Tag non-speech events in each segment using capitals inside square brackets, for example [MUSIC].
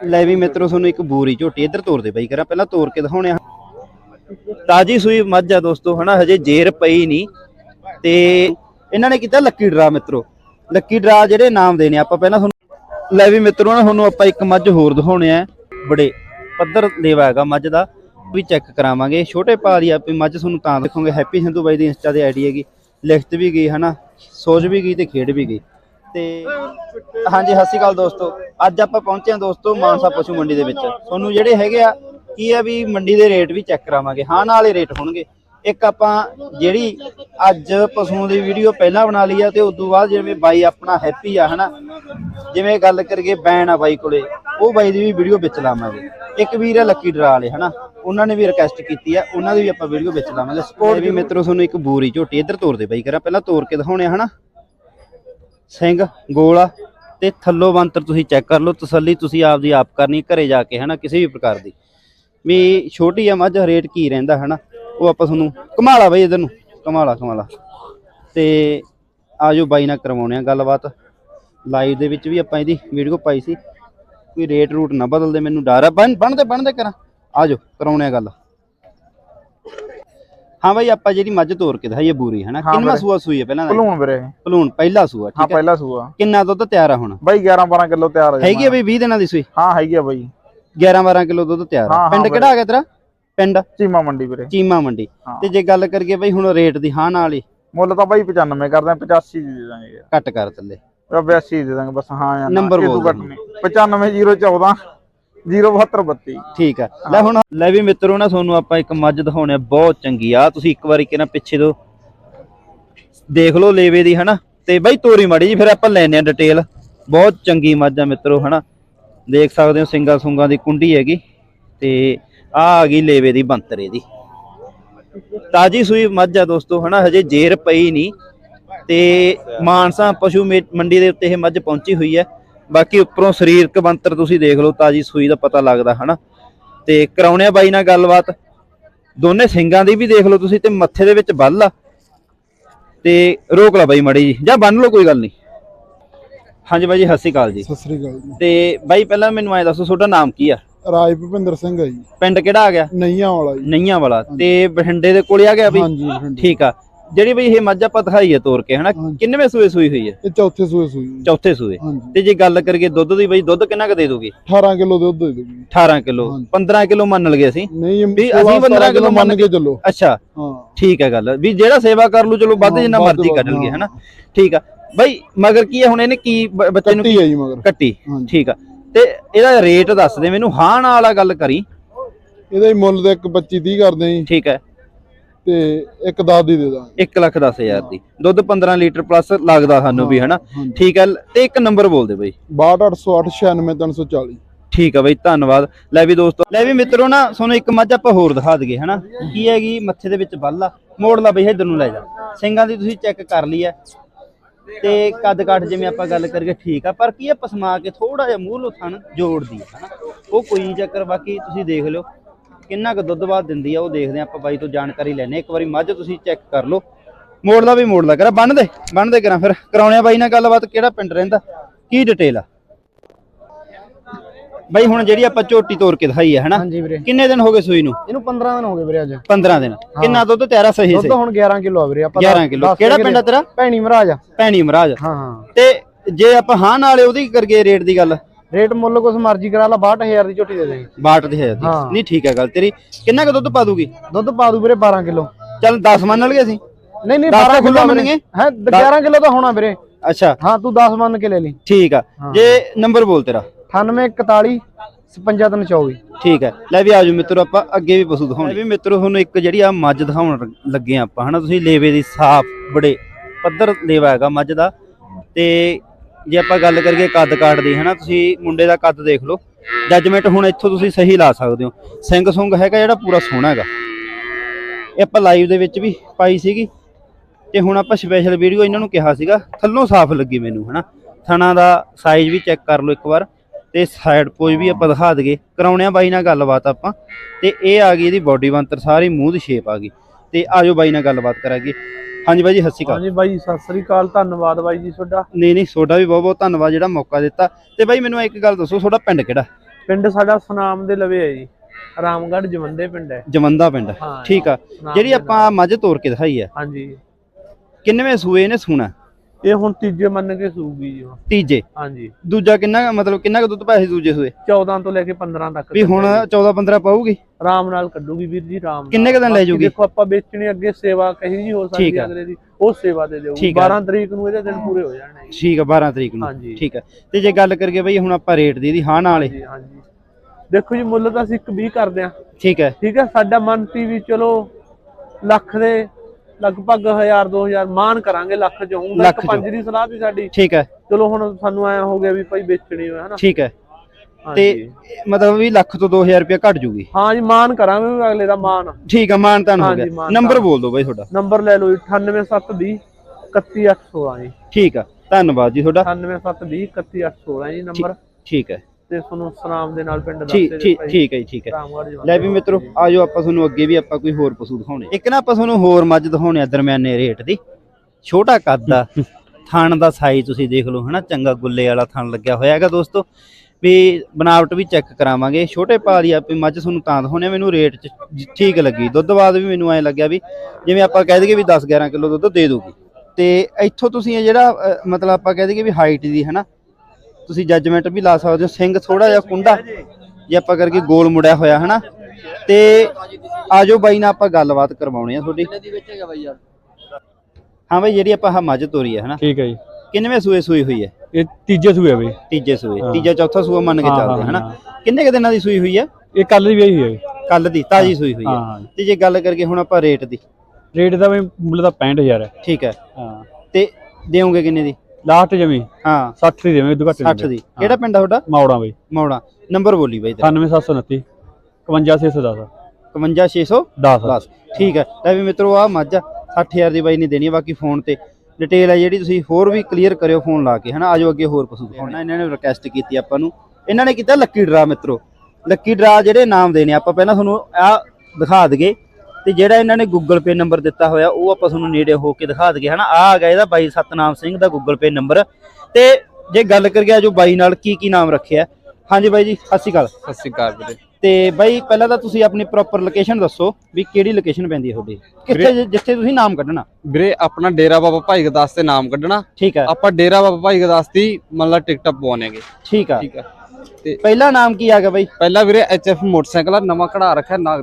ਲੈ ਵੀ ਮਿੱਤਰੋ, ਤੁਹਾਨੂੰ ਇੱਕ ਬੂਰੀ ਝੋਟੀ ਇੱਧਰ ਤੋਰ ਦੇ ਬਾਈ ਕਰਾਂ। ਪਹਿਲਾਂ ਤੋਰ ਕੇ ਦਿਖਾਉਣੇ ਆ ਤਾਜੀ ਸੂਈ ਮੱਝ ਆ ਦੋਸਤੋ, ਹਨਾ, ਹਜੇ ਜੇਰ ਪਈ ਨਹੀਂ। ਤੇ ਇਹਨਾਂ ਨੇ ਕੀਤਾ ਲੱਕੀ ਡਰਾ ਮਿੱਤਰੋ। ਲੱਕੀ ਡਰਾ ਜਿਹੜੇ ਨਾਮ ਦੇਣੇ ਆਪਾਂ ਪਹਿਲਾਂ ਤੁਹਾਨੂੰ ਲੈ ਵੀ ਮਿੱਤਰੋ ਨਾ ਤੁਹਾਨੂੰ ਆਪਾਂ ਇੱਕ ਮੱਝ ਹੋਰ ਦਿਖਾਉਣੇ ਆ। ਬੜੇ ਪੱਧਰ ਲੇਵਾ ਹੈਗਾ ਮੱਝ ਦਾ, ਵੀ ਚੈੱਕ ਕਰਾਵਾਂਗੇ। ਛੋਟੇ ਪਾ ਦੀ ਆਪੇ ਮੱਝ ਤੁਹਾਨੂੰ ਤਾਂ ਦੇਖੋਗੇ ਹੈਪੀ ਸਿੰਧੂ ਬਾਈ ਦੀ ਇੰਸਟਾ ਦੇ ਆਈਡੀ ਹੈਗੀ। ਲਿਖਤ ਵੀ ਗਈ, ਹਨਾ, ਸੋਚ ਵੀ ਗਈ ਤੇ ਖੇਡ ਵੀ ਗਈ। ਤੇ ਹਾਂਜੀ, ਸਤਿ ਸ਼੍ਰੀ ਅਕਾਲ ਦੋਸਤੋ। ਅੱਜ ਆਪਾਂ ਪਹੁੰਚੇ ਹਾਂ ਦੋਸਤੋ ਮਾਨਸਾ ਪਸ਼ੂ ਮੰਡੀ ਦੇ ਵਿੱਚ। ਤੁਹਾਨੂੰ ਜਿਹੜੇ ਹੈਗੇ ਆ, ਕੀ ਆ ਵੀ ਮੰਡੀ ਦੇ ਰੇਟ ਵੀ ਚੈੱਕ ਕਰਾਵਾਂਗੇ। ਹਾਂ, ਨਾਲੇ ਰੇਟ ਹੋਣਗੇ। ਇੱਕ ਆਪਾਂ ਜਿਹੜੀ ਅੱਜ ਪਸ਼ੂਆਂ ਦੀ ਵੀਡੀਓ ਪਹਿਲਾਂ ਬਣਾ ਲਈ ਆ ਤੇ ਉਸ ਤੋਂ ਬਾਅਦ ਜਿਵੇਂ ਬਾਈ ਆਪਣਾ ਹੈਪੀ ਆ, ਹਨਾ? ਜਿਵੇਂ ਗੱਲ ਕਰੀਏ ਬੈਨ ਆ ਬਾਈ ਕੋਲੇ, ਉਹ ਬਾਈ ਦੀ ਵੀ ਵੀਡੀਓ ਵਿੱਚ ਲਾਵਾਂਗੇ। ਇੱਕ ਵੀਰ ਆ ਲੱਕੀ ਡਰਾ ਵਾਲੇ, ਹਨਾ? ਉਹਨਾਂ ਨੇ ਵੀ ਰਿਕਵੈਸਟ ਕੀਤੀ ਆ, ਉਹਨਾਂ ਦੀ ਵੀ ਆਪਾਂ ਵੀਡੀਓ ਵਿੱਚ ਲਾਵਾਂਗੇ। ਸਪੋਰਟ ਵੀ ਮਿੱਤਰੋ, ਤੁਹਾਨੂੰ ਇੱਕ ਬੂਰੀ ਝੋਟੀ ਇੱਧਰ ਤੋਰ ਦੇ ਬਾਈ, ਕਰਾਂ। ਪਹਿਲਾਂ ਤੋਰ ਕੇ ਦਿਖਾਉਣੇ ਆ, ਹਨਾ? ਸਿੰਘ, ਗੋਲਾ ਤੇ ਥੱਲੋ ਬੰਤਰ ਤੁਸੀਂ ਚੈੱਕ ਕਰ ਲਓ, ਤਸੱਲੀ ਤੁਸੀਂ ਆਪਦੀ ਆਪ ਕਰਨੀ, ਘਰੇ ਜਾ ਕੇ, ਹਨਾ, ਕਿਸੇ ਵੀ ਪ੍ਰਕਾਰ ਦੀ। ਵੀ ਛੋਟੀ ਆ, ਮੱਝ ਰੇਟ ਕੀ ਰਹਿੰਦਾ, ਹਨਾ, ਉਹ ਆਪਾਂ ਤੁਹਾਨੂੰ ਕਮਾਲਾ ਬਈ ਇਧਰ ਨੂੰ ਕਮਾਲਾ ਕਮਾਲਾ ਤੇ ਆਜੋ ਬਾਈ ਨਾਲ ਕਰਵਾਉਣੇ ਆ ਗੱਲਬਾਤ। ਲਾਈਵ ਦੇ ਵਿੱਚ ਵੀ ਆਪਾਂ ਇਹਦੀ ਵੀਡੀਓ ਪਾਈ ਸੀ। ਕੋਈ ਰੇਟ ਰੂਟ ਨਾ ਬਦਲਦੇ, ਮੈਨੂੰ ਡਰ ਆ। ਬਣ, ਬਣਦੇ ਬਣਦੇ ਕਰਾਂ। ਆਜੋ ਕਰਾਉਣੇ ਆ ਗੱਲ। ਹਾਂ ਬਾਈ ਆਪਾਂ ਜਿਹੜੀ ਮੱਝ ਤੋਰ ਕੇ ਦਿਖਾਈਏ ਬੂਰੀ ਹਨਾ? ਕਿੰਨਾ। ਸੂਆ ਸੂਈ ਹੈ ਪਹਿਲਾਂ ਦਾ ਭਲੂਣ ਵੀਰੇ। ਭਲੂਣ ਪਹਿਲਾ ਸੂਆ ਠੀਕ ਹੈ? ਪਹਿਲਾ ਸੂਆ। ਕਿੰਨਾ ਦੁੱਧ ਤਿਆਰ ਆ ਹੁਣ? ਬਾਈ 11 12 ਕਿਲੋ ਤਿਆਰ ਹੋ ਹੈਗੀ ਆ ਬਈ 20 ਦਿਨਾਂ ਦੀ ਸੂਈ? ਹਾਂ ਹੈਗੀ ਆ ਬਾਈ। 11 12 ਕਿਲੋ ਦੁੱਧ ਤਿਆਰ ਆ। ਪਿੰਡ। ਕਿਹੜਾ ਆ ਗਿਆ ਤੇਰਾ? ਪਿੰਡ? ਚੀਮਾ ਮੰਡੀ ਵੀਰੇ। ਚੀਮਾ ਮੰਡੀ। ਤੇ ਜੇ ਗੱਲ ਕਰੀਏ ਬਈ ਹੁਣ ਰੇਟ ਦੀ ਹਾਂ ਨਾਲ ਹੀ। ਮੁੱਲ ਤਾਂ ਬਾਈ 95 ਕਰਦੇ ਆ 85 ਦੇ ਦਾਂਗੇ। ਘੱਟ ਕਰ ਥੱਲੇ 82 ਦੇ ਦਾਂਗੇ ਬਸ ਹਾਂ ਯਾਰ ਨੰਬਰ ਬੋਲ ਘੱਟ ਨਹੀਂ। 95014 07232 ਠੀਕ ਆ। ਲੈ ਹੁਣ ਲੈ ਵੀ ਮਿੱਤਰੋ ਨਾ, ਤੁਹਾਨੂੰ ਆਪਾਂ ਇੱਕ ਮੱਝ ਦਿਖਾਉਣੇ ਆ, ਬਹੁਤ ਚੰਗੀ ਆ। ਤੁਸੀਂ ਇੱਕ ਵਾਰੀ ਕਿਹਨਾਂ ਪਿੱਛੇ ਤੋਂ ਦੇਖ ਲਓ ਲੇਵੇ ਦੀ, ਹਨਾ? ਤੇ ਬਈ ਤੋਰੀ ਮਾੜੀ ਜੀ ਫਿਰ ਆਪਾਂ ਲੈਨੇ ਆ ਡਿਟੇਲ। ਬਹੁਤ ਚੰਗੀ ਮੱਝ ਆ ਮਿੱਤਰੋ, ਹਨਾ? ਦੇਖ ਸਕਦੇ ਹੋ ਸਿੰਗਾ ਸੁੰਗਾ ਦੀ ਕੁੰਡੀ ਹੈਗੀ। ਤੇ ਆ ਆ ਗਈ ਲੇਵੇ ਦੀ, ਬੰਤਰੇ ਦੀ। ਤਾਜੀ ਸੂਈ ਮੱਝ ਆ ਦੋਸਤੋ, ਹਨਾ? ਹਜੇ ਜੇਰ ਪਈ ਨਹੀਂ। ਤੇ ਮਾਨਸਾ ਪਸ਼ੂ ਮੇ- ਮੰਡੀ ਦੇ ਉੱਤੇ ਇਹ ਮੱਝ ਪਹੁੰਚੀ ਹੋਈ ਹੈ। ਬਾਕੀ ਉੱਪਰੋਂ ਸਰੀਰਕ ਬੰਤਰ ਤੁਸੀਂ ਦੇਖ ਲਓ ਤਾਜੀ ਸੂਈ ਦਾ ਪਤਾ ਲੱਗਦਾ ਹਨਾ? ਤੇ ਕਰਾਉਣੇ ਆ ਬਾਈ ਨਾਲ ਗੱਲਬਾਤ। ਦੋਨੇ ਸਿੰਗਾਂ ਦੀ ਵੀ ਦੇਖ ਲਓ ਤੁਸੀਂ ਤੇ ਮੱਥੇ ਦੇ ਵਿੱਚ ਬੱਲ ਆ। ਤੇ ਰੋਕ ਲਾ ਬਾਈ ਮੜੀ ਜੀ ਜਾਂ ਬੰਨ ਲਓ ਕੋਈ ਗੱਲ ਨਹੀਂ। ਹਾਂਜੀ ਬਾਈ ਜੀ ਸਤਿ ਸ਼੍ਰੀ ਅਕਾਲ ਜੀ। ਸਤਿ ਸ੍ਰੀ ਅਕਾਲ ਜੀ। ਤੇ ਬਾਈ ਪਹਿਲਾਂ ਮੈਨੂੰ ਐ ਦੱਸੋ ਤੁਹਾਡਾ ਨਾਮ ਕੀ ਆ? ਰਾਜ ਭੁਪਿੰਦਰ ਸਿੰਘ ਹੈ ਜੀ। ਪਿੰਡ ਕਿਹੜਾ ਆ ਗਿਆ? ਨਈਆਂ ਵਾਲਾ ਜੀ। ਨਈਆਂ ਵਾਲਾ। ਤੇ ਬਠਿੰਡੇ ਦੇ ਕੋਲੇ ਆ ਗਿਆ ਬਈ? ਹਾਂਜੀ। ਠੀਕ ਆ। ਜਿਹੜੀ ਬਈ ਇਹ ਮੱਝ ਆਪਾਂ ਦਿਖਾਈ ਹੈ ਤੋਰ ਕੇ ਹਨਾ। ਕਿੰਨਵੇਂ ਸੂਏ ਸੂਈ ਹੋਈ ਹੈ? ਇਹ ਚੌਥੇ ਸੂਏ ਸੂਈ ਜੀ। ਚੌਥੇ ਸੂਏ। ਹਾਂਜੀ। ਤੇ ਜੇ ਗੱਲ ਕਰੀਏ ਦੁੱਧ ਦੀ ਬਈ ਦੁੱਧ ਕਿੰਨਾ ਕੁ ਦੇ ਦੋਗੇ? 18 ਕਿਲੋ ਦੁੱਧ ਦੇ ਦੂਗੀ। 18 ਕਿਲੋ। ਹਾਂਜੀ। 15 ਕਿਲੋ ਮੰਨ ਲਗੇ ਅਸੀਂ। ਨਹੀਂ ਵੀ 16, ਅਸੀਂ 15 17 ਕਿਲੋ ਮੰਨ ਕੇ ਚੱਲੋ। ਅੱਛਾ ਹਾਂ। ਠੀਕ ਹੈ ਗੱਲ। ਵੀ ਜਿਹੜਾ ਸੇਵਾ ਕਰ ਲੂ ਚਲੋ ਵੱਧ ਹਾਂ, ਜਿੰਨਾ ਵੱਧ ਮਰਜ਼ੀ ਕੱਢ ਲਈਏ ਹਾਂ। ਹਨਾ? ਠੀਕ ਆ। ਬਈ ਮਗਰ ਕੀ ਹੈ ਹੁਣ ਇਹਨੇ ਕੀ ਬ- ਬੱਚੇ ਨੂੰ ਕੱਟੀ ਹੈ ਜੀ ਮਗਰ। ਕੱਟੀ? ਹਾਂਜੀ। ਠੀਕ ਆ। ਤੇ ਇਹਦਾ ਰੇਟ ਦੱਸ ਦੇ ਮੈਨੂੰ। ਹਾਂ ਨਾਲ ਵਾਲਾ ਗੱਲ ਕਰੀ। ਇਹਦਾ ਹੀ ਮੁੱਲ ਤੇ ਇੱਕ 25 30 ਕਰਦੇ ਜੀ। ਠੀਕ ਹੈ। ਤੇ ਇੱਕ 10 ਦੀ ਦੇ ਦਾਂਗੇ। 1 ਲੱਖ 10 ਹਜ਼ਾਰ ਦੀ। ਦੁੱਧ 15 ਲੀਟਰ ਪਲੱਸ ਲੱਗਦਾ ਸਾਨੂੰ ਵੀ ਹਨਾ? ਠੀਕ ਹੈ ਤੇ ਇੱਕ ਨੰਬਰ ਬੋਲ ਦੇ ਬਈ 62808 96340 ਠੀਕ ਆ ਬਈ ਧੰਨਵਾਦ। ਲੈ ਵੀ ਦੋਸਤੋ ਲੈ ਵੀ ਮਿੱਤਰੋ ਨਾ ਤੁਹਾਨੂੰ ਇੱਕ ਮੱਝ ਆਪਾਂ ਹੋਰ ਦਿਖਾ ਦਈਏ ਹਨਾ? ਕੀ ਹੈਗੀ ਮੱਥੇ ਦੇ ਵਿੱਚ ਬੱਲ ਆ। ਮੋੜ ਲਾ ਬਈ ਇਧਰ ਨੂੰ ਲੈ ਜਾ। ਸਿੰਘਾਂ ਦੀ ਤੁਸੀਂ ਚੈੱਕ ਕਰ ਲਈ ਆ। ਤੇ ਕੱਦ ਕਾਠ ਜਿਵੇਂ ਆਪਾਂ ਗੱਲ ਕਰੀਏ ਠੀਕ ਆ। ਪਰ ਕੀ ਆ ਪਸਮਾ ਕੇ ਥੋੜਾ ਜਿਹਾ ਮੂੰਹ ਲੋ ਥਣ ਜੋੜਦੀ ਆ ਹਨਾ? ਉਹ ਕੋਈ ਚੱਕਰ ਬਾਕੀ ਤੁਸੀਂ ਦੇਖ ਲਿਓ। ਕਿੰਨਾ ਕੁ ਦੁੱਧ ਬਾਅਦ ਦਿੰਦੀ ਆ ਉਹ ਦੇਖਦੇ ਆਪਾਂ ਬਾਈ ਤੋਂ ਜਾਣਕਾਰੀ ਲੈਣੇ ਇੱਕ ਵਾਰੀ ਮੱਝ ਤੁਸੀਂ ਚੈੱਕ ਕਰ ਲਓ। ਮੋੜ ਵੀ ਮੋੜ ਲਾ। ਕਰਾ ਬੰਨ ਦੇ ਬੰਨ ਦੇ ਕਰਾਂ ਫਿਰ। ਕਰਾਉਣੇ ਆ ਬਾਈ ਨਾਲ ਗੱਲਬਾਤ ਕਿਹੜਾ ਪਿੰਡ ਰਹਿੰਦਾ ਕੀ ਡਿਟੇਲ ਆ? ਬਾਈ ਹੁਣ ਜਿਹੜੀ ਆਪਾਂ ਝੋਟੀ ਤੋੜ ਕੇ ਦਿਖਾਈ ਹੈ ਹਨਾ? ਹਾਂਜੀ ਵੀਰੇ। ਕਿੰਨੇ ਦਿਨ ਹੋ ਗਏ ਸੂਈ ਨੂੰ? ਇਹਨੂੰ 15 ਦਿਨ ਹੋ ਗਏ ਵੀਰੇ ਅੱਜ। 15 ਦਿਨ। ਕਿੰਨਾ ਦੁੱਧ ਤਿਆਰਾ ਸਹੀ ਦੁੱਧ ਸਹੀ? ਹੁਣ 11 ਕਿਲੋ ਆ ਵੀਰੇ ਆਪਾਂ 11 ਕਿਲੋ। ਕਿਹੜਾ ਪਿੰਡ ਆ ਤੇਰਾ? ਭੈਣੀ ਮਹਾਰਾਜ ਭੈਣੀ ਮਹਾਰਾਜ। ਹਾਂ ਹਾਂ। ਤੇ ਜੇ ਆਪਾਂ ਹਾਂ ਨਾਲੇ ਉਹਦੀ ਕਰਗੇ ਰੇਟ ਦੀ ਗੱਲ ਰੇਟ ਮੁੱਲ ਕੁਛ ਮਰਜ਼ੀ ਕਰਾ ਲਾ 62000 ਦੀ ਝੋਟੀ ਦੇ ਦੇ। ਬਾਟ ਦੀ ਹੈ ਹਾਂ। ਨਹੀਂ ਠੀਕ ਹੈ ਗੱਲ। ਤੇਰੀ ਕਿੰਨਾ ਕੁ ਦੁੱਧ ਪਾ ਦੂਗੀ? ਦੁੱਧ ਪਾ ਦੂ ਵੀਰੇ 12 ਕਿਲੋ। ਚੱਲ 10 ਮੰਨ ਲਗੇ ਅਸੀਂ? ਨਹੀਂ ਨਹੀਂ ਦਸ 12 ਤਾਂ ਕਿਲੋ ਮੰਨਗੇ? ਹੈ 11 ਕਿਲੋ ਤਾਂ ਹੋਣਾ ਵੀਰੇ। ਅੱਛਾ। ਹਾਂ ਤੂੰ 10 ਮੰਨ ਕੇ ਲੈ ਲਈ। ਠੀਕ ਆ। ਜੇ ਨੰਬਰ ਬੋਲ ਤੇਰਾ। 9841 5324 ਠੀਕ ਹੈ। ਲੈ ਵੀ ਆਜੋ ਮਿੱਤਰੋ ਆਪਾਂ ਅੱਗੇ ਵੀ ਪਸ਼ੂ ਦਿਖਾਉਣੇ। ਵੀ ਮਿੱਤਰੋ ਤੁਹਾਨੂੰ ਇੱਕ ਜਿਹੜੀ ਆ ਮੱਝ ਦਿਖਾਉਣ ਲੱਗੇ ਆ ਆਪਾਂ ਹਨਾ? ਤੁਸੀਂ ਲੇਵੇ ਦੀ ਸਾਫ਼ ਬੜੇ ਪੱਧਰ ਲੇਵਾ ਹੈਗਾ ਮੱਝ ਦਾ। ਤੇ ਜੇ ਆਪਾਂ ਗੱਲ ਕਰੀਏ ਕੱਦ ਕਾਠ ਦੀ, ਹਨਾ, ਤੁਸੀਂ ਮੁੰਡੇ ਦਾ ਕੱਦ ਦੇਖ ਲਓ। ਜੱਜਮੈਂਟ ਹੁਣ ਇੱਥੋਂ ਤੁਸੀਂ ਸਹੀ ਲਾ ਸਕਦੇ ਹੋ। ਸਿੰਘ ਸੁੰਗ ਹੈਗਾ ਜਿਹੜਾ ਪੂਰਾ ਸੋਹਣਾ ਹੈਗਾ। ਇਹ ਆਪਾਂ ਲਾਈਵ ਦੇ ਵਿੱਚ ਵੀ ਪਾਈ ਸੀਗੀ। ਤੇ ਹੁਣ ਆਪਾਂ ਸਪੈਸ਼ਲ ਵੀਡੀਓ ਇਹਨਾਂ ਨੂੰ ਕਿਹਾ ਸੀਗਾ, ਥੱਲੋਂ ਸਾਫ਼ ਲੱਗੀ ਮੈਨੂੰ, ਹਨਾ। ਥਣਾ ਦਾ ਸਾਈਜ਼ ਵੀ ਚੈੱਕ ਕਰ ਲਓ ਇੱਕ ਵਾਰ, ਤੇ ਸਾਈਡ ਪੋਜ ਵੀ ਆਪਾਂ ਦਿਖਾ ਦਈਏ। ਕਰਾਉਣੇ ਆ ਬਾਈ ਨਾਲ ਗੱਲਬਾਤ ਆਪਾਂ। ਤੇ ਇਹ ਆ ਗਈ ਇਹਦੀ ਬਾਡੀ ਬੰਤਰ ਸਾਰੀ ਮੂੰਹ ਦੀ ਸ਼ੇਪ ਆ ਗਈ। ਤੇ ਆਜੋ ਬਾਈ ਨਾਲ ਗੱਲਬਾਤ ਕਰਾਂਗੇ। ਹਾਂਜੀ ਬਾਈ ਜੀ ਸਤਿ ਸ਼੍ਰੀ ਅਕਾਲ। ਹਾਂਜੀ ਬਾਈ ਸਤਿ ਸ੍ਰੀ ਅਕਾਲ ਧੰਨਵਾਦ ਬਾਈ ਜੀ ਤੁਹਾਡਾ। ਨਹੀਂ ਨਹੀਂ ਤੁਹਾਡਾ ਵੀ ਬਹੁਤ ਬਹੁਤ ਧੰਨਵਾਦ ਜਿਹੜਾ ਮੌਕਾ ਦਿੱਤਾ। ਤੇ ਬਾਈ ਮੈਨੂੰ ਇੱਕ ਗੱਲ ਦੱਸੋ ਤੁਹਾਡਾ ਪਿੰਡ ਕਿਹੜਾ? ਪਿੰਡ ਸਾਡਾ ਸੁਨਾਮ ਦੇ ਲਵੇ ਹੈ ਜੀ ਰਾਮਗੜ੍ਹ ਜਵੰਦੇ ਪਿੰਡ ਹੈ। ਜਮੰਦਾ ਪਿੰਡ ਠੀਕ ਆ। ਜਿਹੜੀ ਆਪਾਂ ਮੱਝ ਤੋਰ ਕੇ ਦਿਖਾਈ ਹੈ। ਹਾਂਜੀ। ਕਿੰਨਵੇਂ ਸੂਏ ਨੇ ਸੂਣਾ? ਇਹ ਹੁਣ ਤੀਜੇ ਮੰਨ ਕੇ ਸੂਗੀ ਜੀ ਹੁਣ। ਤੀਜੇ? ਹਾਂਜੀ। ਦੂਜਾ ਕਿੰਨਾ ਮਤਲਬ ਕਿੰਨਾ ਕੁ ਦੁੱਧ ਪਾਇਆ ਸੀ ਦੂਜੇ ਸੂਏ? 14 ਤੋਂ ਲੈ ਕੇ 15 ਤੱਕ ਵੀ ਹੁਣ 14 15 ਪਾਊਗੀ? ਆਰਾਮ ਨਾਲ ਕੱਢੂਗੀ ਵੀਰ ਜੀ ਆਰਾਮ ਨਾਲ। ਕਿੰਨੇ ਕੁ ਦਿਨ ਲੈ ਜਾਊਗੀ? ਦੇਖੋ ਆਪਾਂ ਵੇਚਣੀ ਅੱਗੇ ਸੇਵਾ ਕਹੀ ਜੀ ਹੋ ਸਕਦੀ ਅਗਲੇ ਦੀ ਉਹ ਸੇਵਾ ਦੇ ਆ। 12 ਤਰੀਕ ਨੂੰ ਇਹਦੇ ਦਿਨ ਪੂਰੇ ਹੋ ਜਾਣੇ ਠੀਕ ਆ 12 ਤਰੀਕ ਨੂੰ। ਹਾਂਜੀ। ਠੀਕ ਆ। ਤੇ ਜੇ ਗੱਲ ਕਰੀਏ ਬਈ ਹੁਣ ਆਪਾਂ ਰੇਟ ਦੀ ਇਹਦੀ ਹਾਂ ਨਾਲੇ ਹਾਂਜੀ ਦੇਖੋ ਜੀ ਮੁੱਲ ਤਾਂ ਅਸੀਂ 1 20 ਕਰਦੇ ਆ ਠੀਕ ਹੈ। ਠੀਕ ਹੈ ਸਾਡਾ ਮਨ ਵੀ ਚਲੋ ਲੱਖ ਦੇ ਲਗਭਗ 1000 2000 ਮਾਨ ਕਰਾਂਗੇ ਲੱਖ ਚ ਲੱਖ ਇੱਕ। ਪੰਜ ਦੀ ਸਲਾਹ ਵੀ ਸਾਡੀ। ਠੀਕ ਹੈ। ਚਲੋ ਹੁਣ ਸਾਨੂੰ ਐ ਹੋ ਗਿਆ ਵੀ ਭਾਈ ਵੇਚਣੀ ਹੋਇਆ ਹਨਾ। ਠੀਕ ਹੈ। ਤੇ ਮਤਲਬ ਵੀ ਲੱਖ ਤੋਂ 2000 ਰੁਪਏ ਘਟ ਜੂਗੀ। ਹਾਂ ਜੀ ਮਾਨ ਕਰਾਂਗੇ ਵੀ ਅਗਲੇ ਦਾ ਮਾਨ ਠੀਕ ਆ ਮਾਨਤਾਨ ਹੋ ਹਾਂਜੀ, ਗਿਆ। ਨੰਬਰ ਬੋਲ ਦਿਓ ਬਈ ਤੁਹਾਡਾ। ਨੰਬਰ ਲੈ ਲਓ ਜੀ 98720 31816 ਜੀ। ਠੀਕ ਆ। ਧੰਨਵਾਦ ਜੀ ਤੁਹਾਡਾ। 98720 31816 ਜੀ ਨੰਬਰ। ਠੀਕ ਹੈ। ਤੇ ਤੁਹਾਨੂੰ ਸਨਾਮ ਦੇ ਨਾਲ ਪਿੰਡ ਠੀਕ ਦੱਸਦੇ ਠੀਕ ਠੀਕ ਹੈ ਜੀ, ਠੀਕ ਹੈ। ਲੈ ਵੀ ਮਿੱਤਰੋ ਆਜੋ ਆਪਾਂ ਤੁਹਾਨੂੰ ਅੱਗੇ ਵੀ ਆਪਾਂ ਕੋਈ ਹੋਰ ਪਸ਼ੂ ਦਿਖਾਉਣੇ। ਇੱਕ ਨਾ ਆਪਾਂ ਤੁਹਾਨੂੰ ਹੋਰ ਮੱਝ ਦਿਖਾਉਣੇ ਆ ਦਰਮਿਆਨੇ ਰੇਟ ਦੀ। ਛੋਟਾ ਕੱਦ ਦਾ [LAUGHS] ਥਣ ਦਾ ਸਾਈਜ਼ ਤੁਸੀਂ ਦੇਖ ਲਓ ਹਨਾ ਚੰਗਾ ਗੁੱਲੇ ਵਾਲਾ ਥਣ ਲੱਗਿਆ ਹੋਇਆ ਹੈਗਾ ਦੋਸਤੋ। ਵੀ ਬਨਾਵਟ ਵੀ ਚੈੱਕ ਕਰਾਵਾਂਗੇ। ਛੋਟੇ ਪਾਲੀ ਆਪੇ ਮੱਝ ਤੁਹਾਨੂੰ ਤਾਂ ਦਿਖਾਉਣੇ ਮੈਨੂੰ ਰੇਟ ਚ ਠੀਕ ਲੱਗੀ। ਦੁੱਧ ਬਾਅਦ ਵੀ ਮੈਨੂੰ ਐ ਲੱਗਿਆ ਵੀ ਜਿਵੇਂ ਆਪਾਂ ਕਹਿ ਦਈਏ ਵੀ 10 11 ਕਿਲੋ ਦੁੱਧ ਦੇ ਦੂਗੀ ਤੇ ਇੱਥੋਂ ਤੁਸੀਂ ਇਹ ਜਿਹੜਾ ਮਤਲਬ ਆਪਾਂ ਕਹਿ ਦਈਏ ਵੀ ਹਾਈਟ ਦੀ ਹਨਾ ਤੁਸੀਂ ਜੱਜਮੈਂਟ ਵੀ ਲਾ ਸਕਦੇ ਹੋ। ਸਿੰਘ ਥੋੜਾ ਜਿਹਾ ਕੁੰਡਾ ਜੇ ਆਪਾਂ ਕਰਕੇ ਗੋਲ ਮੁੜਿਆ ਹੋਇਆ ਹਨਾ? ਤੇ ਆਜੋ ਬਾਈ ਨਾਲ ਆਪਾਂ ਗੱਲਬਾਤ ਕਰਵਾਉਣੀ ਆ ਤੁਹਾਡੀ। ਹਾਂ ਬਾਈ ਜਿਹੜੀ ਆਪਾਂ ਮੱਝ ਤੋਰੀ ਹੈ ਹਨਾ? ਠੀਕ ਹੈ ਜੀ। ਕਿੰਨਵੇਂ ਸੂਏ ਸੂਈ ਹੋਈ ਹੈ? ਇਹ ਤੀਜੇ ਸੂਏ ਬਈ। ਤੀਜੇ ਸੂਏ। ਹਾਂ। ਤੀਜਾ ਚੌਥਾ ਸੂਆ ਮੰਨ ਕੇ ਹਾਂ, ਚੱਲਦੇ ਹਾਂ, ਹਨਾ? ਹਾਂ। ਕਿੰਨੇ ਕੁ ਦਿਨਾਂ ਦੀ ਸੂਈ ਹੋਈ ਹੈ? ਇਹ ਕੱਲ ਦੀ ਵੀ ਹੋਈ ਹੈ ਕੱਲ ਦੀ ਤਾਜੀ ਸੂਈ ਹੋਈ ਹਾਂ ਹੈ ਹਾਂ। ਤੇ ਜੇ ਗੱਲ ਕਰਕੇ ਹੁਣ ਆਪਾਂ ਰੇਟ ਦੀ? ਰੇਟ ਦਾ ਬਈ ਮੁੱਲ ਦਾ 65000 ਹੈ। ਠੀਕ ਹੈ। ਹਾਂ। ਤੇ ਦੇਵੋਗੇ ਕਿੰਨੇ ਦੀ? ਲਾਸਟ ਜਮੀ ਹਾਂ। 60 ਦੀ ਦੇਵੇਂ ਇਦੋਂ ਘੱਟ 60 ਦੀ। ਕਿਹੜਾ ਪਿੰਡ ਆ ਤੁਹਾਡਾ? ਮੌੜਾ ਬਈ। ਮੌੜਾ। ਨੰਬਰ ਬੋਲੀ ਬਾਈ ਤੇਰਾ। 98729 51610 51610 10 ਬਸ ਠੀਕ ਹੈ। ਲੈ ਵੀ ਮਿੱਤਰੋ ਆ ਮੱਝ ਆ। 60000 ਦੀ ਬਾਈ ਨੇ ਦੇਣੀ ਬਾਕੀ ਫੋਨ ਤੇ ਡਿਟੇਲ ਹੈ ਜਿਹੜੀ ਤੁਸੀਂ ਹੋਰ ਵੀ ਕਲੀਅਰ ਕਰਿਓ ਫੋਨ ਲਾ ਕੇ ਹਨਾ? ਆਜੋ ਅੱਗੇ ਹੋਰ ਪਸ਼ੂ ਦਿਖਾਉਣਾ। ਇਹਨਾਂ ਨੇ ਰਿਕਵੈਸਟ ਕੀਤੀ ਆਪਾਂ ਨੂੰ। ਇਹਨਾਂ ਨੇ ਕੀਤਾ ਲੱਕੀ ਡਰਾ ਮਿੱਤਰੋ। ਲੱਕੀ ਡਰਾ ਜਿਹੜੇ ਨਾਮ ਦੇਣੇ ਆਪਾਂ ਪਹਿਲਾਂ ਤੁਹਾਨੂੰ ਆ ਦਿਖਾ ਦਈਏ। ਤੇ ਜਿਹੜਾ ਇਹਨਾਂ ਨੇ ਗੂਗਲ ਪੇ ਨੰਬਰ ਦਿੱਤਾ ਹੋਇਆ ਉਹ ਆਪਾਂ ਤੁਹਾਨੂੰ ਨੇੜੇ ਹੋ ਕੇ ਦਿਖਾ ਦਈਏ ਹਨਾ? ਆ ਆ ਗਿਆ ਇਹਦਾ ਬਾਈ ਸਤਨਾਮ ਸਿੰਘ ਦਾ ਗੂਗਲ ਪੇ ਨੰਬਰ ਤੇ ਜੇ ਗੱਲ ਕਰੀਏ ਆਜੋ ਬਾਈ ਨਾਲ ਕੀ ਕੀ ਨਾਮ ਰੱਖਿਆ? ਹਾਂਜੀ ਬਾਈ ਜੀ ਸਤਿ ਸ਼੍ਰੀ ਅਕਾਲ। ਸਤਿ ਸ਼੍ਰੀ ਅਕਾਲ ਵੀਰੇ। ਤੇ ਬਾਈ ਪਹਿਲਾਂ ਤਾਂ ਤੁਸੀਂ ਆਪਣੀ ਪ੍ਰੋਪਰ ਲੋਕੇਸ਼ਨ ਦੱਸੋ ਵੀ ਕਿਹੜੀ ਲੋਕੇਸ਼ਨ ਪੈਂਦੀ ਹੈ ਤੁਹਾਡੀ। ਕਿੱਥੇ ਜਿ- ਜਿੱਥੇ ਤੁਸੀਂ ਨਾਮ ਕੱਢਣਾ। ਵੀਰੇ ਆਪਣਾ ਡੇਰਾ ਬਾਬਾ ਭਾਈ ਗੁਰਦਾਸ ਤੇ ਨਾਮ ਕੱਢਣਾ। ਠੀਕ ਹੈ। ਆਪਾਂ ਡੇਰਾ ਬਾਬਾ ਭਾਈ ਗੁਰਦਾਸ ਦੀ ਮਤਲਬ ਟਿਕਟ ਪਵਾਉਣੇਗੇ ਠੀਕ ਆ। ਠੀਕ ਆ। ਤੇ ਪਹਿਲਾ ਨਾਮ ਕੀ ਆ ਗਿਆ ਬਾਈ? ਪਹਿਲਾਂ ਵੀਰੇ ਐਚਐਫ ਮੋਟਰਸਾਈਕਲ ਆ ਨਵਾਂ ਕਢਾ ਰੱਖਿਆ ਨਾ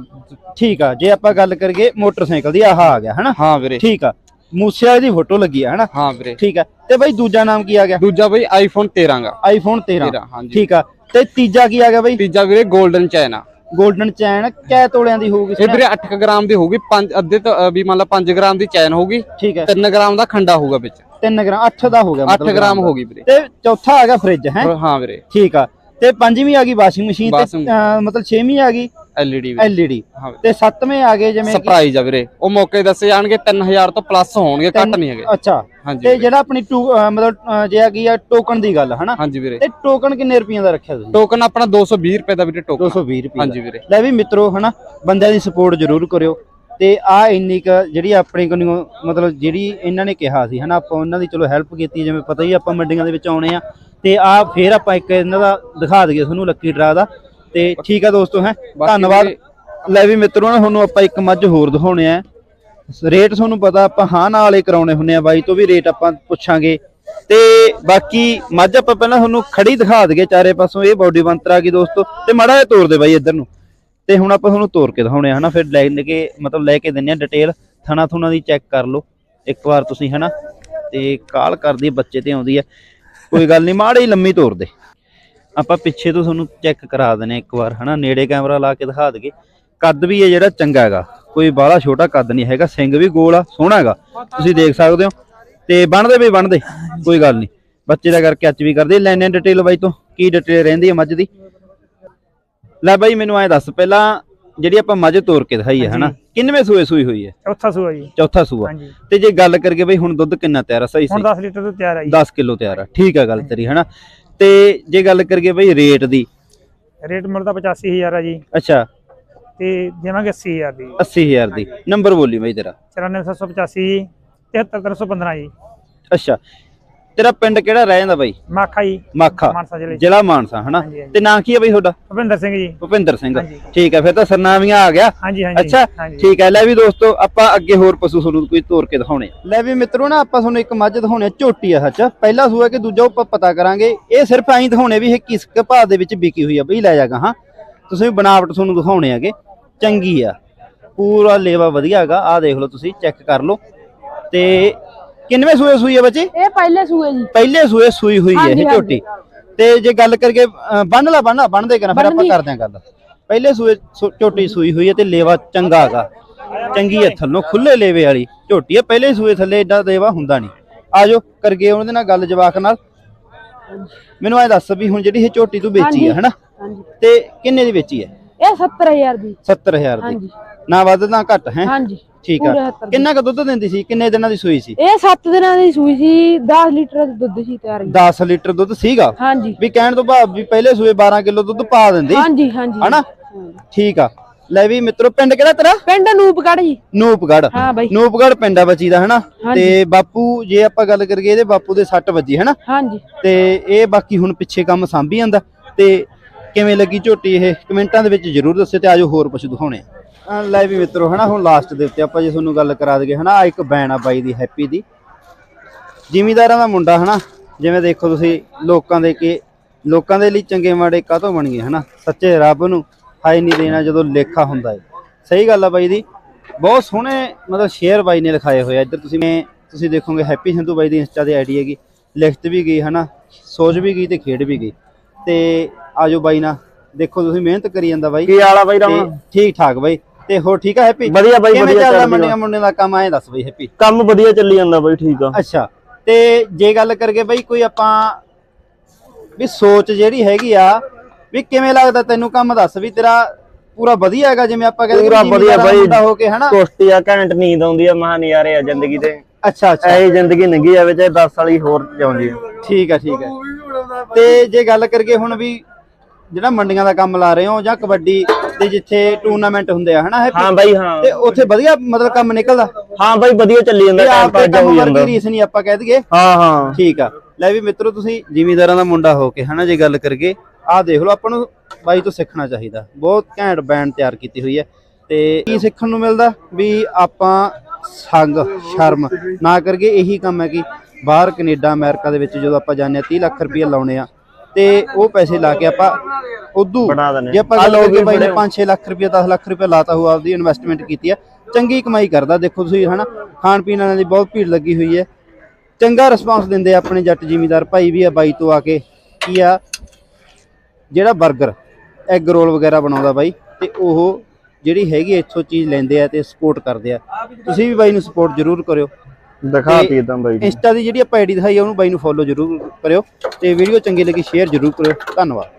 ਠੀਕ ਆ ਜੇ ਆਪਾਂ ਗੱਲ ਕਰੀਏ ਮੋਟਰਸਾਈਕਲ ਦੀ ਆਹ ਆ ਗਿਆ ਹਨਾ? ਹਾਂ ਵੀਰੇ। ਠੀਕ ਆ ਮੂਸੇ ਵਾਲੇ ਦੀ ਫੋਟੋ ਲੱਗੀ ਆ ਹਨਾ? ਹਾਂ ਵੀਰੇ। ਠੀਕ ਆ ਤੇ ਬਾਈ ਦੂਜਾ ਨਾਮ ਕੀ ਆ ਗਿਆ? ਦੂਜਾ ਬਈ ਆਈਫੋਨ 13 ਗਾ। ਆਈਫੋਨ 13 13 ਹਾਂਜੀ। ਠੀਕ ਆ ਤੇ ਤੀਜਾ ਕੀ ਆ ਗਿਆ ਬਾਈ? ਤੀਜਾ ਵੀਰੇ 골ਡਨ ਚਾਈਨਾ 골ਡਨ ਚੈਨ ਕੈ ਤੋਲਿਆਂ ਦੀ ਹੋਊਗੀ ਇਹ ਵੀਰੇ 8 ਗ੍ਰਾਮ ਦੀ ਹੋਊਗੀ 5 ਅੱਧੇ ਤੋਂ ਵੀ ਮੰਨ ਲਾ 5 ਗ੍ਰਾਮ ਦੀ ਚੈਨ ਹੋਊਗੀ। ਠੀਕ ਹੈ 3 ਗ੍ਰਾਮ ਦਾ ਖੰਡਾ ਹੋਊਗਾ ਵਿੱਚ। 3 ਗ੍ਰਾਮ 8 ਦਾ ਹੋ ਗਿਆ 8 ਗ੍ਰਾਮ ਹੋਗੀ ਵੀਰੇ। ਤੇ ਚੌਥਾ ਆ ਗਿਆ ਫ੍ਰਿਜ ਹੈ? ਹਾਂ ਵੀਰੇ। ਠੀਕ ਆ ਤੇ ਪੰਜਵੀਂ ਆ ਗਈ ਵਾਸ਼ਿੰਗ ਮਸ਼ੀਨ ਤੇ ਅਹ, ਮਤਲਬ ਛੇਵੀਂ ਆ ਗਈ ਐਲਈਡੀ ਵੀ। ਐਲਈਡੀ। ਹਾਂ। ਤੇ ਸੱਤਵੇਂ ਆ ਗਏ ਜਿਵੇਂ ਕਿ- ਸਰਪ੍ਰਾਈਜ਼ ਆ ਵੀਰੇ। ਉਹ ਮੌਕੇ ਦੱਸੇ ਜਾਣਗੇ 3000 ਤੋਂ ਪਲੱਸ ਹੋਣਗੇ ਘੱਟ ਨਹੀਂ ਹੈਗੇ। ਅੱਛਾ। ਹਾਂਜੀ ਤੇ ਵੀਰੇ। ਜਿਹੜਾ ਆਪਣੀ ਟੂ ਅਹ, ਮਤਲਬ ਅਹ, ਜੇ ਆ ਗਈ ਆ ਟੋਕਨ ਦੀ ਗੱਲ ਹਨਾ? ਹਾਂਜੀ ਵੀਰੇ। ਤੇ ਟੋਕਨ ਕਿੰਨੇ ਰੁਪਈਆਂ ਦਾ ਰੱਖਿਆ ਤੁਸੀਂ? ਟੋਕਨ ਆਪਣਾ 220 ਰੁਪਏ ਦਾ ਵੀਰੇ ਟੋਕਨ 220 ਰੁਪਏ ਹਾਂਜੀ ਵੀਰੇ। ਲੈ ਵੀ ਮਿੱਤਰੋ ਹਨਾ ਬੰਦਿਆਂ ਦੀ ਸਪੋਰਟ ਜ਼ਰੂਰ ਕਰਿਓ। ਤੇ ਆ ਇੰਨੀ ਕ ਜਿਹੜੀ ਆਪਣੇ ਕੋਲੋਂ ਮਤਲਬ ਜਿਹੜੀ ਇਹਨਾਂ ਨੇ ਕਿਹਾ ਸੀ ਹਨਾ ਆਪਾਂ ਉਹਨਾਂ ਦੀ ਚਲੋ ਹੈਲਪ ਕੀਤੀ ਜਿਵੇਂ ਪਤਾ ਹੀ ਆ, ਆਪਾਂ ਮੰਡੀਆਂ ਦੇ ਵਿੱਚ ਆਉਣੇ ਆ। ਤੇ ਆ ਫੇਰ ਆਪਾਂ ਇੱਕ ਇਹਨਾਂ ਦਾ ਦਿਖਾ ਦਈਏ ਤੁਹਾਨੂੰ ਲੱਕੀ ਡਰਾ ਦਾ। ਤੇ ਠੀਕ ਆ ਦੋਸਤੋ ਹੈ? ਧੰਨਵਾਦ। ਲੈ ਵੀ ਮਿੱਤਰੋ ਨਾ ਤੁਹਾਨੂੰ ਆਪਾਂ ਇੱਕ ਮੱਝ ਹੋਰ ਦਿਖਾਉਣੇ ਆ। ਰੇਟ ਤੁਹਾਨੂੰ ਪਤਾ ਆਪਾਂ ਹਾਂ ਨਾਲ ਵਾਲੇ ਕਰਾਉਣੇ ਹੁੰਨੇ ਆ ਬਾਈ ਤੋਂ ਵੀ ਰੇਟ ਆਪਾਂ ਪੁੱਛਾਂਗੇ। ਤੇ ਬਾਕੀ ਮੱਝ ਆਪਾਂ ਪਹਿਲਾਂ ਤੁਹਾਨੂੰ ਖੜੀ ਦਿਖਾ ਦਈਏ ਚਾਰੇ ਪਾਸੋਂ ਇਹ ਬਾਡੀ ਬੰਤਰ ਆ ਗਈ ਦੋਸਤੋ। ਤੇ ਮਾੜਾ ਜਿਹਾ ਤੋਰ ਦੇ ਬਾਈ ਇੱਧਰ ਨੂੰ। ਤੇ ਹੁਣ ਆਪਾਂ ਤੁਹਾਨੂੰ ਤੋਰ ਕੇ ਦਿਖਾਉਣੇ ਆ ਹਨਾ? ਫਿਰ ਲੈ ਕੇ ਮਤਲਬ ਲੈ ਕੇ ਦਿੰਨੇ ਆ ਡਿਟੇਲ ਥਣਾ ਥੁਣਾ ਦੀ ਚੈੱਕ ਕਰ ਲਓ। ਇੱਕ ਵਾਰ ਤੁਸੀਂ ਹਨਾ? ਤੇ ਕਾਲ ਕਰਦੀ ਬੱਚੇ ਤੇ ਆਉਂਦੀ ਹੈ ਕੋਈ ਗੱਲ ਨਹੀਂ ਮਾੜੀ ਲੰਮੀ ਤੋਰ ਦੇ। ਆਪਾਂ ਪਿੱਛੇ ਤੋਂ ਤੁਹਾਨੂੰ ਚੈੱਕ ਕਰਾ ਦਿੰਨੇ ਇੱਕ ਵਾਰ, ਹਨਾ? ਨੇੜੇ ਕੈਮਰਾ ਲਾ ਕੇ ਦਿਖਾ ਦਈਏ। ਕੱਦ ਵੀ ਹੈ ਜਿਹੜਾ ਚੰਗਾ ਹੈਗਾ। ਕੋਈ ਬਾਹਲਾ ਛੋਟਾ ਕੱਦ ਨਹੀਂ ਹੈਗਾ, ਸਿੰਘ ਵੀ ਗੋਲ ਆ, ਸੋਹਣਾ ਹੈਗਾ। ਤੁਸੀਂ ਦੇਖ ਸਕਦੇ ਹੋ। ਤੇ ਬਣਦੇ ਵੀ ਬਣਦੇ, ਕੋਈ ਗੱਲ ਨਹੀਂ ਬੱਚੇ ਦਾ ਕਰਕੇ ਅੱਜ ਵੀ ਕਰਦੇ। ਲੈਣੇ ਡਿਟੇਲ ਬਾਈ ਤੋਂ, ਕੀ ਡਿਟੇਲ ਰਹਿੰਦੀ ਹੈ ਮੱਝ ਦੀ? ਲੈ ਬਾਈ, ਮੈਨੂੰ ਐ ਦੱਸ, ਪਹਿਲਾਂ ਜਿਹੜੀ ਆਪਾਂ ਮੱਝ ਤੋਰ ਕੇ ਦਿਖਾਈ ਹੈ ਹਨਾ? ਕਿੰਨਵੇਂ ਸੂਏ ਸੂਈ ਹੋਈ ਹੈ? ਚੌਥਾ ਸੂਆ ਜੀ। ਚੌਥਾ ਸੂਆ। ਹਾਂਜੀ। ਤੇ ਜੇ ਗੱਲ ਕਰਕੇ ਬਈ ਹੁਣ ਦੁੱਧ ਕਿੰਨਾ ਤਿਆਰ ਆ ਸਹੀ ਹੁਣ ਸਹੀ? 10 ਲੀਟਰ ਤੋਂ ਤਿਆਰ ਆ ਜੀ। 10 ਕਿਲੋ ਤਿਆਰ ਆ। ਠੀਕ ਆ ਗੱਲ ਤੇਰੀ ਹਨਾ? ਤੇ ਜੇ ਗੱਲ ਕਰੀਏ ਬਈ ਰੇਟ ਦੀ? ਰੇਟ ਮਿਲਦਾ 85000 ਆ ਜੀ। ਅੱਛਾ। ਤੇ ਦੇਵਾਂਗੇ 80000 ਦੀ। 80000 ਦੀ। ਨੰਬਰ ਬੋਲੀ ਬਈ ਤੇਰਾ। 94785 73315 ਜੀ। ਅੱਛਾ। ਤੇਰਾ ਪਿੰਡ ਕਿਹੜਾ ਰਹਿ ਜਾਂਦਾ ਬਾਈ? ਮਾਖਾ ਜੀ। ਮਾਖਾ। ਮਾਨਸਾ ਜ਼ਿਲ੍ਹੇ ਮਾਨਸਾ ਹਨਾ? ਹਾਂਜੀ, ਹਾਂਜੀ। ਤੇ ਨਾਂ ਕੀ ਹੈ ਬਾਈ ਤੁਹਾਡਾ? ਭੁਪਿੰਦਰ ਸਿੰਘ ਜੀ। ਭੁਪਿੰਦਰ ਸਿੰਘ। ਹਾਂਜੀ। ਠੀਕ ਹੈ ਫਿਰ ਤਾਂ ਸਰਨਾਮੀਆਂ ਆ ਗਿਆ। ਹਾਂਜੀ ਹਾਂਜੀ। ਅੱਛਾ ਹਾਂਜੀ। ਠੀਕ ਹੈ ਲੈ ਵੀ ਦੋਸਤੋ ਆਪਾਂ ਅੱਗੇ ਹੋਰ ਪਸ਼ੂ ਤੁਹਾਨੂੰ ਕੋਈ ਤੋਰ ਕੇ ਦਿਖਾਉਣੇ ਆ। ਲੈ ਵੀ ਮਿੱਤਰੋ ਨਾ ਆਪਾਂ ਤੁਹਾਨੂੰ ਇੱਕ ਮੱਝ ਦਿਖਾਉਣੇ ਆ ਝੋਟੀ ਆ ਸੱਚ। ਪਹਿਲਾ ਸੂਆ ਕਿ ਦੂਜਾ ਉਹ ਆਪਾਂ ਪਤਾ ਕਰਾਂਗੇ। ਇਹ ਸਿਰਫ ਐਂ ਦਿਖਾਉਣੇ ਵੀ ਇਹ ਕਿਸ ਕੁ ਭਾਅ ਦੇ ਵਿੱਚ ਵਿਕੀ ਹੋਈ ਆ। ਬਈ ਲੈ ਜਾਗਾ ਹਾਂ ਤੁਸੀਂ ਬਣਾਵਟ ਤੁਹਾਨੂੰ ਦਿਖਾਉਣੇ ਆਗੇ ਚੰਗੀ ਆ। ਪੂਰਾ ਲੇਵਾ ਵਧੀਆ ਹੈਗਾ। ਆਹ ਦੇਖ ਲਓ ਤੁਸੀਂ ਚੈੱਕ ਕਰ ਲਓ। ਤੇ ਕਿੰਨਵੇਂ ਸੂਏ ਸੂਈ ਆ ਬੱਚੇ? ਇਹ ਪਹਿਲੇ ਸੂਏ ਜੀ। ਪਹਿਲੇ ਸੂਏ ਸੂਈ ਹੋਈ ਹੈ ਇਹ ਹਾਂਜੀ। ਝੋਟੀ। ਤੇ ਜੇ ਗੱਲ ਕਰਕੇ ਅ, ਬੰਨ ਲਾ ਬੰਨ ਬੰਨ ਦੇ ਕਰਾਂ ਫਿਰ ਆਪਾਂ ਬੰਨ੍ਹਦੀ। ਕਰਦੇ ਆਂ ਗੱਲ। ਪਹਿਲੇ ਸੂਏ ਸੂ- ਝੋਟੀ ਸੂਈ ਹੋਈ ਹੈ ਤੇ ਲੇਵਾ ਚੰਗਾ ਹੈਗਾ ਚੰਗੀ ਹੈ ਥੱਲੋਂ ਖੁੱਲੇ ਲੇਵੇ ਵਾਲੀ ਝੋਟੀ ਹੈ। ਪਹਿਲੇ ਸੂਏ ਥੱਲੇ ਏਡਾ ਲੇਵਾ ਹੁੰਦਾ ਨਹੀਂ। ਆਜੋ ਕਰਗੇ ਉਹਨਾਂ ਦੇ ਨਾਲ ਗੱਲ ਜਵਾਕ ਨਾਲ। ਮੈਨੂੰ ਐ ਦੱਸ ਵੀ ਹੁਣ ਜਿਹੜੀ ਇਹ ਝੋਟੀ ਤੂੰ ਵੇਚੀ ਹਾਂਜੀ। ਹੈ ਹਨਾ? ਹਾਂਜੀ। ਤੇ ਕਿੰਨੇ ਦੀ ਵੇਚੀ ਹੈ? ਇਹ 70000 ਦੀ। 70000 ਦੀ। ਹਾਂਜੀ। ਨਾ ਵੱਧ ਨਾ ਘੱਟ ਹੈ? ਹਾਂਜੀ। ਠੀਕ ਪੂਰੇ ਆ। 70 ਦੀ। ਕਿੰਨਾ ਕੁ ਦੁੱਧ ਦਿੰਦੀ ਸੀ? ਕਿੰਨੇ ਦਿਨਾਂ ਦੀ ਸੂਈ ਸੀ? ਇਹ 7 ਦਿਨਾਂ ਦੀ ਸੂਈ ਸੀ 10 ਲੀਟਰ ਦਾ ਦੁੱਧ ਸੀ ਤਿਆਰ ਜੀ 10 ਲੀਟਰ ਦੁੱਧ ਸੀਗਾ? ਹਾਂਜੀ। ਵੀ ਕਹਿਣ ਤੋਂ ਭਾਵ ਵੀ ਪਹਿਲੇ ਸੂਏ 12 ਕਿਲੋ ਦੁੱਧ ਪਾ ਦਿੰਦੀ। ਹਾਂਜੀ ਹਾਂਜੀ। ਹਨਾ? ਠੀਕ ਆ। ਲੈ ਵੀ ਮਿੱਤਰੋ ਪਿੰਡ ਕਿਹੜਾ ਤੇਰਾ? ਪਿੰਡ ਨੂਪਗੜ ਜੀ। ਨੂਪਗੜ ਹਾਂ ਬਾਈ। ਨੂਪਗੜ ਪਿੰਡ ਆ ਬੱਚੀ ਦਾ ਹਨਾ। ਤੇ ਬਾਪੂ ਜੇ ਆਪਾਂ ਗੱਲ ਕਰੀਏ ਇਹਦੇ ਬਾਪੂ ਦੇ ਸੱਟ ਵੱਜੀ ਹਨਾ? ਹਾਂਜੀ। ਤੇ ਇਹ ਬਾਕੀ ਹੁਣ ਪਿੱਛੇ ਕੰਮ ਸਾਂਭੀ ਜਾਂਦਾ। ਤੇ ਕਿਵੇਂ ਲੱਗੀ ਝੋਟੀ ਇਹ? ਕਮੈਂਟਾਂ ਦੇ ਵਿੱਚ ਜਰੂਰ ਦੱਸਿਓ ਤੇ ਆਜੋ ਹੋਰ ਪਸ਼ੂ ਦਿਖਾਉਣੇ ਆ। ਅਹ ਲੈ ਵੀ ਮਿੱਤਰੋ ਹਨਾ ਹੁਣ ਲਾਸਟ ਦੇ ਉੱਤੇ ਆਪਾਂ ਜੇ ਤੁਹਾਨੂੰ ਗੱਲ ਕਰਾ ਦਈਏ ਹਨਾ ਆਹ ਇੱਕ ਬੈਨ ਆ ਬਾਈ ਦੀ ਹੈਪੀ ਦੀ। ਜ਼ਿਮੀਦਾਰਾਂ ਦਾ ਮੁੰਡਾ ਹਨਾ ਜਿਵੇਂ ਦੇਖੋ ਤੁਸੀਂ ਲੋਕਾਂ ਦੇ ਕੇ ਲੋਕਾਂ ਦੇ ਲਈ ਚੰਗੇ ਮਾੜੇ ਕਾਹਤੋਂ ਬਣ ਗਏ ਹਨਾ ਸੱਚੇ ਰੱਬ ਨੂੰ ਹਾਈ ਨਹੀਂ ਦੇਣਾ ਜਦੋਂ ਲੇਖਾ ਹੁੰਦਾ ਹੈ ਸਹੀ ਗੱਲ ਆ ਬਾਈ ਦੀ। ਬਹੁਤ ਸੋਹਣੇ ਮਤਲਬ ਸ਼ੇਅਰ ਬਾਈ ਨੇ ਲਿਖਾਏ ਹੋਏ ਆ। ਇੱਧਰ ਤੁਸੀਂ ਮੈਂ ਤੁਸੀਂ ਦੇਖੋਗੇ ਹੈਪੀ ਸੰਧੂ ਬਾਈ ਦੀ ਇੰਸਟਾ ਤੇ ਆਈਡੀ ਹੈਗੀ। ਲਿਖਤ ਵੀ ਗਈ ਹਨਾ ਸੋਚ ਵੀ ਗਈ ਤੇ ਖੇਡ ਵੀ ਗਈ। ਤੇ ਆਜੋ ਬਾਈ ਨਾ ਦੇਖੋ ਤੁਸੀਂ ਮਿਹਨਤ ਕਰੀ ਜਾਂਦਾ ਬਾਈ। ਕੀ ਹਾਲ ਆ ਬਾਈ ਤੇ ਰਮਨ ਠੀਕ ਠਾਕ ਬਾਈ। ਤੇ ਹੋਰ ਠੀਕ ਆ ਹੈਪੀ? ਵਧੀਆ ਬਾਈ ਕਿਵੇਂ ਵਧੀਆ ਚੱਲਦਾ ਮੰਡੀਆਂ ਮੁੰਡਿਆਂ ਦਾ ਕੰਮ ਐਂ ਦੱਸ ਬਾਈ ਹੈਪੀ। ਕੰਮ ਵਧੀਆ ਚੱਲੀ ਜਾਂਦਾ ਬਾਈ ਠੀਕ ਆ। ਅੱਛਾ ਤੇ ਜੇ ਗੱਲ ਕਰਗੇ ਬਾਈ ਕੋਈ ਆਪਾਂ ਵੀ ਸੋਚ ਜਿਹੜੀ ਹੈਗੀ ਆ ਵੀ ਕਿਵੇਂ ਲੱਗਦਾ ਤੈਨੂੰ ਕੰਮ ਦੱਸ ਵੀ ਤੇਰਾ ਪੂਰਾ ਵਧੀਆ ਹੈਗਾ ਜਿਵੇਂ ਆਪਾਂ ਕਹਿੰਦੇ ਪੂਰਾ ਵਧੀਆ ਬਾਈ। ਹੋ ਕੇ ਹਨਾ? ਕੁਸ਼ਤੀ ਆ ਘੈਂਟ ਨੀਂਦ ਆਉਂਦੀ ਆ ਮਹਾ ਨਜ਼ਾਰੇ ਆ ਜ਼ਿੰਦਗੀ ਦੇ। ਅੱਛਾ ਅੱਛਾ। ਐਹੀ ਜ਼ਿੰਦਗੀ ਲੰਘੀ ਜਾਵੇ ਚਾਹੇ 10 ਵਾਲੀ ਹੋਰ ਜਾਉਂਦੀ ਠੀਕ ਹੈ ਠੀਕ ਹੈ ਤੇ ਜੇ ਗੱਲ ਕਰਗੇ ਹੁਣ ਵੀ ਜਿਹੜਾ ਮੰਡੀਆਂ ਦਾ ਕੰਮ ਲਾ ਰਹੇ ਹੋ ਜਾਂ ਕਬੱਡੀ ਦੇ ਜਿੱਥੇ ਟੂਰਨਾਮੈਂਟ ਹੁੰਦੇ ਆ ਹਨਾ ਹੈਪੀ ਹਾਂ ਬਾਈ ਹਾਂ। ਤੇ ਉੱਥੇ ਵਧੀਆ ਮਤਲਬ ਕੰਮ ਨਿਕਲਦਾ? ਹਾਂ ਬਾਈ ਵਧੀਆ ਚੱਲੀ ਜਾਂਦਾ ਟਾਈਮ ਪਾਸ ਹੋ ਜਾਂਦਾ। ਵਰਗੀ ਰੀਸ ਨਹੀਂ ਆਪਾਂ ਕਹਿ ਦਈਏ। ਹਾਂ ਹਾਂ। ਠੀਕ ਆ। ਲੈ ਵੀ ਮਿੱਤਰੋ ਤੁਸੀਂ ਜ਼ਿਮੀਂਦਾਰਾਂ ਦਾ ਮੁੰਡਾ ਹੋ ਕੇ ਹਨਾ ਜੇ ਗੱਲ ਕਰਗੇ ਆਹ ਦੇਖ ਲਓ ਆਪਾਂ ਨੂੰ ਬਾਈ ਤੋਂ ਸਿੱਖਣਾ ਚਾਹੀਦਾ। ਬਹੁਤ ਘੈਂਟ ਬੈਂਡ ਤਿਆਰ ਕੀਤੀ ਹੋਈ ਹੈ। ਤੇ ਕੀ ਸਿੱਖਣ ਨੂੰ ਮਿਲਦਾ? ਵੀ ਆਪਾਂ ਸੰਗ ਸ਼ਰਮ ਨਾ ਕਰਗੇ ਇਹੀ ਕੰਮ ਹੈ ਕਿ ਬਾਹਰ ਕੈਨੇਡਾ ਅਮਰੀਕਾ ਦੇ ਵਿੱਚ ਜਦੋਂ ਆਪਾਂ ਜਾਂਦੇ ਆ 30 ਲੱਖ ਰੁਪਏ ਲਾਉਣੇ ਆ ਤੇ ਉਹ ਪੈਸੇ ਲਾ ਕੇ ਆਪਾਂ ਉਦੋਂ ਬਣਾ ਦਿੰਦੇ ਜੇ ਆਪਾਂ ਗੱਲ ਲੋਕ ਕਰੀਏ ਬਾਈ ਨੇ ਬੜੇ- 5-6 ਲੱਖ ਰੁਪਏ 10 ਲੱਖ ਰੁਪਏ ਲਾਤਾ ਹੋਊ ਆਪਦੀ ਇਨਵੈਸਟਮੈਂਟ ਕੀਤੀ ਹੈ। ਚੰਗੀ ਕਮਾਈ ਕਰਦਾ ਦੇਖੋ ਤੁਸੀਂ ਹਨਾ ਖਾਣ ਪੀਣ ਵਾਲਿਆਂ ਦੀ ਬਹੁਤ ਭੀੜ ਲੱਗੀ ਹੋਈ ਹੈ। ਚੰਗਾ ਰਿਸਪਾਂਸ ਦਿੰਦੇ ਆਪਣੇ ਜੱਟ ਜ਼ਿਮੀਂਦਾਰ ਭਾਈ ਵੀ ਆ ਬਾਈ ਤੋਂ ਆ ਕੇ। ਕੀ ਆ? ਜਿਹੜਾ 버ਗਰ ਐਗ ਰੋਲ ਵਗੈਰਾ ਬਣਾਉਂਦਾ ਬਾਈ ਤੇ ਉਹ ਜਿਹੜੀ ਹੈਗੀ ਇੱਥੋਂ ਚੀਜ਼ ਲੈਂਦੇ ਆ ਤੇ ਸਪੋਰਟ ਕਰਦੇ ਆ। ਤੁਸੀਂ ਵੀ ਬਾਈ ਨੂੰ ਸਪੋਰਟ ਜ਼ਰੂਰ ਕਰਿਓ। ਦਿਖਾ ਤੇ ਤੀ ਇਦਾਂ ਬਾਈ ਇੰਸਟਾ ਦੀ ਜਿਹੜੀ ਆਪਾਂ ਆਈਡੀ ਦਿਖਾਈ ਆ ਉਹਨੂੰ ਬਾਈ ਨੂੰ ਫੋਲੋ ਜ਼ਰੂਰ ਕਰਿਓ ਤੇ ਵੀਡੀਓ ਚੰਗੀ ਲੱਗੀ ਸ਼ੇਅਰ ਜ਼ਰੂਰ ਕਰਿਓ। ਧੰਨਵਾਦ।